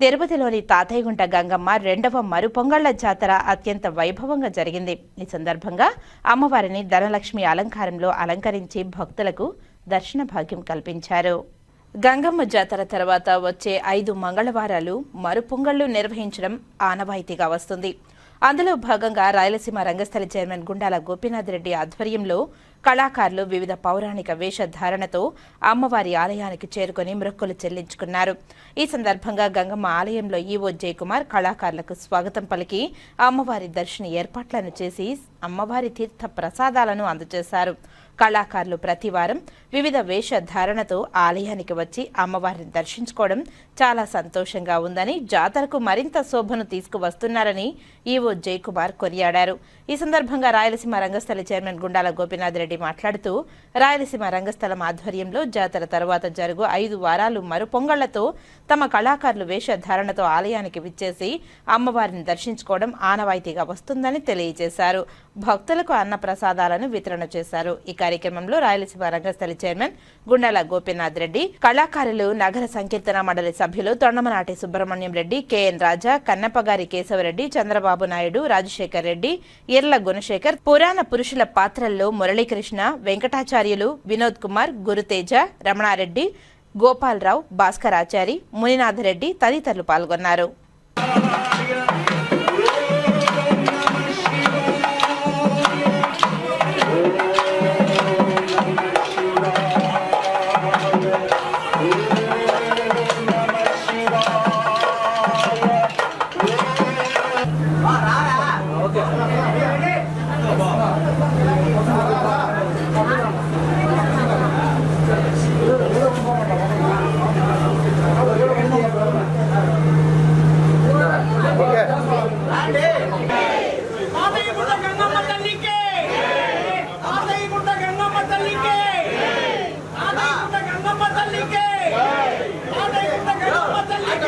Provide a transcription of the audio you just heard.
తిరుపతిలోని తాతయ్యగుంట గంగమ్మ రెండవ మరుపొంగళ్ళ జాతర అత్యంత వైభవంగా జరిగింది. ఈ సందర్భంగా అమ్మవారిని ధనలక్ష్మి అలంకారంలో అలంకరించి భక్తులకు దర్శన భాగ్యం కల్పించారు. గంగమ్మ జాతర తర్వాత వచ్చే ఐదు మంగళవారాలు మరుపొంగళ్ళు నిర్వహించడం ఆనవాయితీగా వస్తుంది. అందులో భాగంగా రాయలసీమ రంగస్థలి చైర్మన్ గుండాల గోపీనాథ్ రెడ్డి ఆధ్వర్యంలో కళాకారులు వివిధ పౌరాణిక వేషధారణతో అమ్మవారి ఆలయానికి చేరుకొని మొక్కులు చెల్లించుకున్నారు. ఈ సందర్భంగా గంగమ్మ ఆలయంలో ఈవో జయకుమార్ కళాకారులకు స్వాగతం పలికి అమ్మవారి దర్శన ఏర్పాట్లను చేసి అమ్మవారి తీర్థ ప్రసాదాలను అందజేశారు. కళాకారులు ప్రతివారం వివిధ వేషధారణతో ఆలయానికి వచ్చి అమ్మవారిని దర్శించుకోవడం చాలా సంతోషంగా ఉందని జాతరకు మరింత శోభను తీసుకువస్తున్నారని ఈవో జయకుమార్ కొనియాడారు. ఈ సందర్భంగా రాయలసీమ రంగస్థల చైర్మన్ గుండాల గోపీనాథ్ రెడ్డి మాట్లాడుతూ రాయలసీమ రంగస్థలం ఆధ్వర్యంలో జాతర తర్వాత జరుగు ఐదు వారాలు మరుపొంగళ్ళతో తమ కళాకారులు వేషధారణతో ఆలయానికి విచ్చేసి అమ్మవారిని దర్శించుకోవడం ఆనవాయితీగా వస్తుందని తెలియజేశారు. భక్తులకు అన్న ప్రసాదాలను వితరణ చేశారు. ఇక కార్యక్రమంలో రాయలసీమ రంగస్థలి చైర్మన్ గుండాల గోపీనాథ్ రెడ్డి కళాకారులు నగర సంకీర్తన మండలి సభ్యులు తొండమనాటి సుబ్రహ్మణ్యం రెడ్డి కెఎన్ రాజా కన్నప్పగారి కేశవరెడ్డి చంద్రబాబు నాయుడు రాజశేఖర్ రెడ్డి ఇర్ల గుణశేఖర్ పురాణ పురుషుల పాత్రల్లో మురళీకృష్ణ వెంకటాచార్యులు వినోద్ కుమార్ గురుతేజ రమణారెడ్డి గోపాలరావు భాస్కరాచారి మునినాథరెడ్డి తదితరులు పాల్గొన్నారు. ஓகே